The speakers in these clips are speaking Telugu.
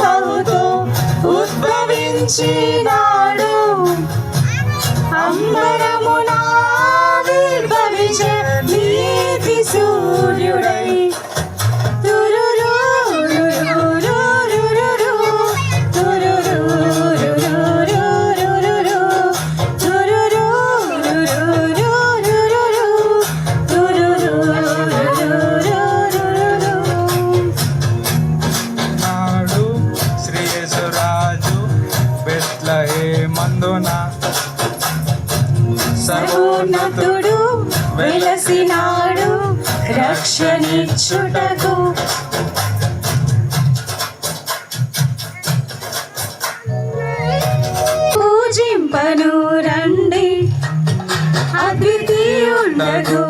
బహుతో ఉద్భవించినాడు మందున? సర్వోన్నతుడు వెలసినాడు రక్షణిచ్చుటకు. పూజింపను రండి అద్వితీయుండగు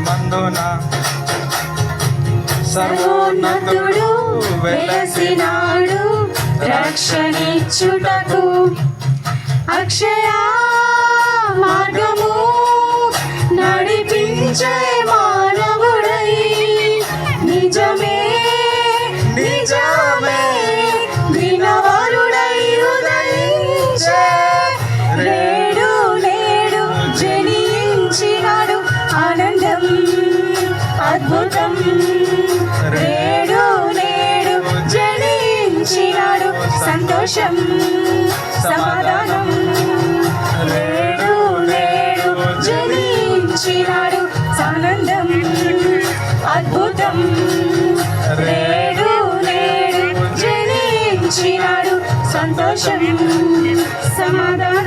మందున సర్వోన్నతుడు వెలసినాడు రక్షణిచ్చుటకు అక్షయ మార్గం అద్భుతం నేడు నేడు జనించినాడు సంతోషం సమాధానం. నేడు నేడు జనించినాడు ఆనందం అద్భుతం. నేడు నేడు జనించినాడు సంతోషం సమాధానం.